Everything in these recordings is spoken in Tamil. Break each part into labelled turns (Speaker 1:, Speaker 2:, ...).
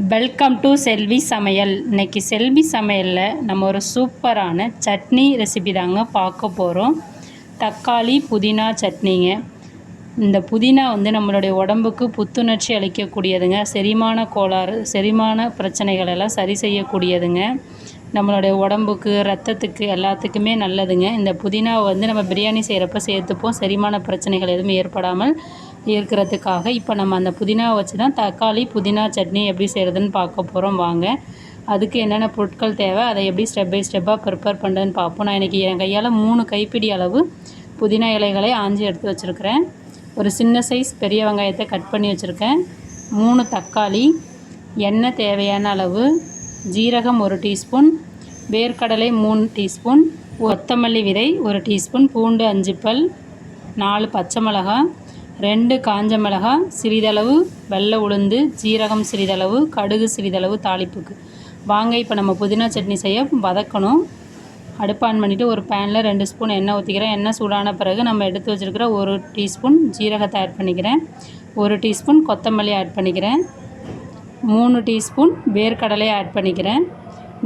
Speaker 1: வெல்கம் டு செல்வி சமையல் இன்னைக்கு செல்வி சமையலில் நம்ம ஒரு சூப்பரான சட்னி ரெசிபி தாங்க பார்க்க போகிறோம் தக்காளி புதினா சட்னிங்க. இந்த புதினா வந்து நம்மளுடைய உடம்புக்கு புத்துணர்ச்சி அளிக்கக்கூடியதுங்க. செரிமான கோளாறு செரிமான பிரச்சனைகள் எல்லாம் சரி செய்யக்கூடியதுங்க. நம்மளுடைய உடம்புக்கு ரத்தத்துக்கு எல்லாத்துக்குமே நல்லதுங்க. இந்த புதினாவை வந்து நம்ம பிரியாணி செய்கிறப்ப சேர்த்துப்போம். செரிமான பிரச்சனைகள் எதுவும் ஏற்படாமல் இருக்கிறதுக்காக இப்போ நம்ம அந்த புதினாவை வச்சு தான் தக்காளி புதினா சட்னி எப்படி செய்கிறதுன்னு பார்க்க போகிறோம் வாங்க. அதுக்கு என்னென்ன பொருட்கள் தேவை அதை எப்படி ஸ்டெப் பை ஸ்டெப்பாக ப்ரிப்பேர் பண்ணுறதுன்னு பார்ப்போம். நான் இன்றைக்கி என் கையால் மூணு கைப்பிடி அளவு புதினா இலைகளை ஆஞ்சி எடுத்து வச்சுருக்கிறேன். ஒரு சின்ன சைஸ் பெரிய வெங்காயத்தை கட் பண்ணி வச்சுருக்கேன். மூணு தக்காளி எண்ணெய் தேவையான அளவு ஜீரகம் ஒரு டீஸ்பூன் வேர்க்கடலை மூணு டீஸ்பூன் கொத்தமல்லி விதை ஒரு டீஸ்பூன் பூண்டு அஞ்சு பல் நாலு பச்சை மிளகாய் ரெண்டு காஞ்ச மிளகாய் சிறிதளவு வெள்ளை உளுந்து ஜீரகம் சிறிதளவு கடுகு சிறிதளவு தாளிப்புக்கு. வாங்க இப்போ நம்ம புதினா சட்னி செய்ய வதக்கணும். அடுப்பு ஆன் பண்ணிவிட்டு ஒரு பேனில் ரெண்டு ஸ்பூன் எண்ணெய் ஊற்றிக்கிறேன் எண்ணெய் சூடான பிறகு நம்ம எடுத்து வச்சுருக்கிற ஒரு டீஸ்பூன் ஜீரகத்தை ஆட் பண்ணிக்கிறேன். ஒரு டீஸ்பூன் கொத்தமல்லி ஆட் பண்ணிக்கிறேன். மூணு டீஸ்பூன் வேர்க்கடலை ஆட் பண்ணிக்கிறேன்.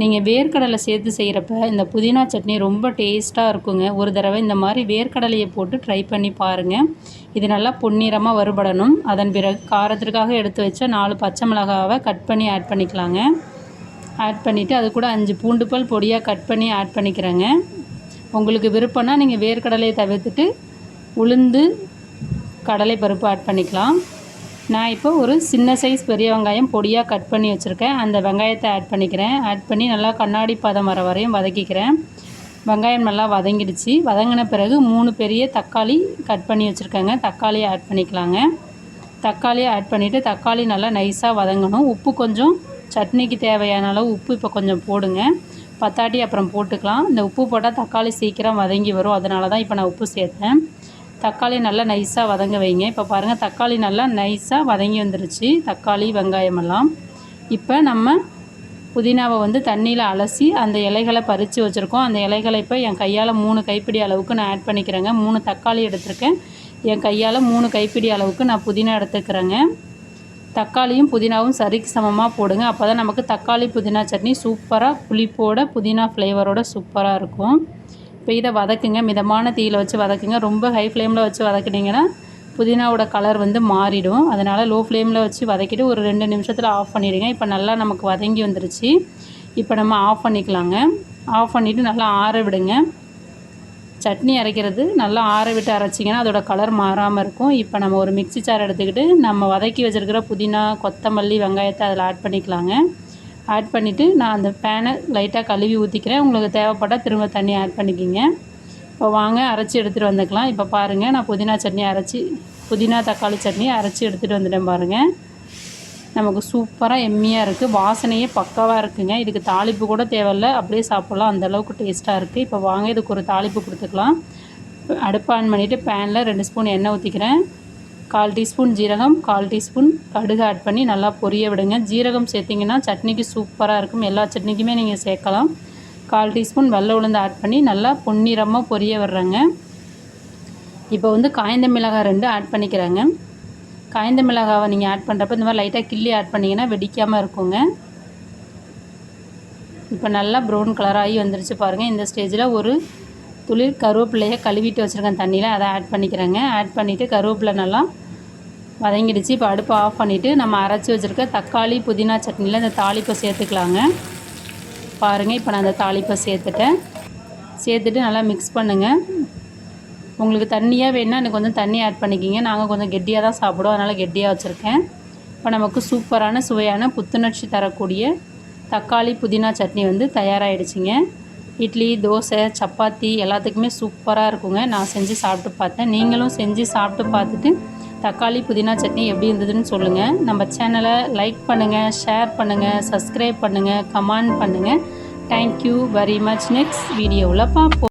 Speaker 1: நீங்கள் வேர்க்கடலை சேர்த்து செய்கிறப்ப இந்த புதினா சட்னி ரொம்ப டேஸ்ட்டாக இருக்குங்க. ஒரு தடவை இந்த மாதிரி வேர்க்கடலையை போட்டு ட்ரை பண்ணி பாருங்கள் இது நல்லா பொன்னிறமாக வறுபடணும். அதன் பிறகு காரத்திற்காக எடுத்து வச்ச நாலு பச்சை மிளகாவை கட் பண்ணி ஆட் பண்ணிக்கலாங்க. ஆட் பண்ணிவிட்டு அது கூட அஞ்சு பூண்டு பொடியாக கட் பண்ணி ஆட் பண்ணிக்கிறேங்க. உங்களுக்கு விருப்பம்னா நீங்கள் வேர்க்கடலையை தவிர்த்துட்டு உளுந்து கடலை பருப்பு ஆட் பண்ணிக்கலாம். நான் இப்போ ஒரு சின்ன சைஸ் பெரிய வெங்காயம் பொடியாக கட் பண்ணி வச்சுருக்கேன். அந்த வெங்காயத்தை ஆட் பண்ணிக்கிறேன். ஆட் பண்ணி நல்லா கண்ணாடி பதம் வர வரையும் வதக்கிக்கிறேன். வெங்காயம் நல்லா வதங்கிடுச்சு. வதங்கின பிறகு மூணு பெரிய தக்காளி கட் பண்ணி வச்சுருக்கேங்க. தக்காளியை ஆட் பண்ணிக்கலாங்க. தக்காளியை ஆட் பண்ணிவிட்டு தக்காளி நல்லா நைஸாக வதங்கணும். உப்பு கொஞ்சம் சட்னிக்கு தேவையான அளவு உப்பு இப்போ கொஞ்சம் போடுங்க. பத்தாட்டி அப்புறம் போட்டுக்கலாம். இந்த உப்பு போட்டால் தக்காளி சீக்கிரம் வதங்கி வரும். அதனால தான் இப்போ நான் உப்பு சேர்த்தேன். தக்காளி நல்லா நைஸாக வதங்க வைங்க. இப்போ பாருங்கள் தக்காளி நல்லா நைஸாக வதங்கி வந்துருச்சு. தக்காளி வெங்காயமெல்லாம் இப்போ நம்ம புதினாவை வந்து தண்ணியில் அலசி அந்த இலைகளை பறித்து வச்சுருக்கோம். அந்த இலைகளை இப்போ என் கையால் மூணு கைப்பிடி அளவுக்கு நான் ஆட் பண்ணிக்கிறேங்க. மூணு தக்காளி எடுத்திருக்கேன். என் கையால் மூணு கைப்பிடி அளவுக்கு நான் புதினா எடுத்துக்கிறேங்க. தக்காளியும் புதினாவும் சரிக்கு சமமாக போடுங்க. அப்போ தான் நமக்கு தக்காளி புதினா சட்னி சூப்பராக புளிப்போட புதினா ஃப்ளேவரோட சூப்பராக இருக்கும். இப்போ இதை வதக்குங்க. மிதமான தீயில் வச்சு வதக்குங்க. ரொம்ப ஹை ஃப்ளேமில் வச்சு வதக்குனீங்கன்னா புதினாவோட கலர் வந்து மாறிடும். அதனால் லோ ஃப்ளேமில் வச்சு வதக்கிட்டு ஒரு ரெண்டு நிமிஷத்தில் ஆஃப் பண்ணிவிடுங்க இப்போ நல்லா நமக்கு வதங்கி வந்துருச்சு. இப்போ நம்ம ஆஃப் பண்ணிக்கலாங்க. ஆஃப் பண்ணிவிட்டு நல்லா ஆற விடுங்க. சட்னி அரைக்கிறது நல்லா ஆற விட்டு அரைச்சிங்கன்னா அதோட கலர் மாறாமல் இருக்கும். இப்போ நம்ம ஒரு மிக்சி சார் எடுத்துக்கிட்டு நம்ம வதக்கி வச்சுருக்கிற புதினா கொத்தமல்லி வெங்காயத்தை அதில் ஆட் பண்ணிக்கலாங்க. ஆட் பண்ணிவிட்டு நான் அந்த பேனை லைட்டாக கழுவி ஊற்றிக்கிறேன் உங்களுக்கு தேவைப்பட்டால் திரும்ப தண்ணி ஆட் பண்ணிக்கிங்க. இப்போ வாங்க அரைச்சி எடுத்துகிட்டு வந்துக்கலாம். இப்போ பாருங்கள் நான் புதினா சட்னி அரைச்சி புதினா தக்காளி சட்னி அரைச்சி எடுத்துகிட்டு வந்துட்டேன் பாருங்கள் நமக்கு சூப்பராக எம்மியாக இருக்குது வாசனையே பக்காவாக இருக்குங்க. இதுக்கு தாளிப்பு கூட தேவையில்ல. அப்படியே சாப்பிட்லாம். அந்தளவுக்கு டேஸ்ட்டாக இருக்குது இப்போ வாங்க இதுக்கு ஒரு தாளிப்பு கொடுத்துக்கலாம். அடுப்பு ஆன் பண்ணிவிட்டு பேனில் ரெண்டு ஸ்பூன் எண்ணெய் ஊற்றிக்கிறேன் கால் டீஸ்பூன் ஜீரகம் கால் டீஸ்பூன் கடுகு ஆட் பண்ணி நல்லா பொரிய விடுங்க. ஜீரகம் சேர்த்திங்கன்னா சட்னிக்கு சூப்பராக இருக்கும். எல்லா சட்னிக்குமே நீங்கள் சேர்க்கலாம். கால் டீஸ்பூன் வெள்ளை உளுந்து ஆட் பண்ணி நல்லா பொன்னிறமாக பொரிய விடுறேங்க. இப்போ வந்து காய்ந்த மிளகாய் ரெண்டு ஆட் பண்ணிக்கிறேங்க. காய்ந்த மிளகாவை நீங்கள் ஆட் பண்ணுறப்ப இந்த மாதிரி லைட்டாக கிள்ளி ஆட் பண்ணிங்கன்னா வெடிக்காமல் இருக்குங்க. இப்போ நல்லா ப்ரௌன் கலராகி வந்துருச்சு பாருங்கள் இந்த ஸ்டேஜில் ஒரு துளிர் கருவேப்பிலையை கழுவிட்டு வச்சுருக்கேன் தண்ணியில். அதை ஆட் பண்ணிக்கிறேங்க. ஆட் பண்ணிவிட்டு கருவேப்பிலை நல்லா வதங்கிடுச்சு. இப்போ அடுப்பை ஆஃப் பண்ணிவிட்டு நம்ம அரைச்சி வச்சுருக்க தக்காளி புதினா சட்னியில் இந்த தாளிப்பை சேர்த்துக்கலாங்க. பாருங்கள் இப்போ நான் அந்த தாளிப்பை சேர்த்துட்டேன். சேர்த்துட்டு நல்லா மிக்ஸ் பண்ணுங்கள் உங்களுக்கு தண்ணியாக வேணுன்னா எனக்கு கொஞ்சம் தண்ணி ஆட் பண்ணிக்கிங்க. நாங்கள் கொஞ்சம் கெட்டியாக தான் சாப்பிடுவோம். அதனால் கெட்டியாக வச்சுருக்கேன். இப்போ நமக்கு சூப்பரான சுவையான புத்துணர்ச்சி தரக்கூடிய தக்காளி புதினா சட்னி வந்து தயாராகிடுச்சிங்க இட்லி தோசை சப்பாத்தி எல்லாத்துக்குமே சூப்பராக இருக்குங்க. நான் செஞ்சு சாப்பிட்டு பார்த்தேன். நீங்களும் செஞ்சு சாப்பிட்டு பார்த்துட்டு தக்காளி புதினா சட்னி எப்படி இருந்ததுன்னு சொல்லுங்கள் நம்ம சேனலை லைக் பண்ணுங்கள் ஷேர் பண்ணுங்கள் சப்ஸ்கிரைப் பண்ணுங்கள் கமெண்ட் பண்ணுங்கள் தேங்க்யூ வெரி மச் நெக்ஸ்ட் வீடியோவில் பார்ப்போம்.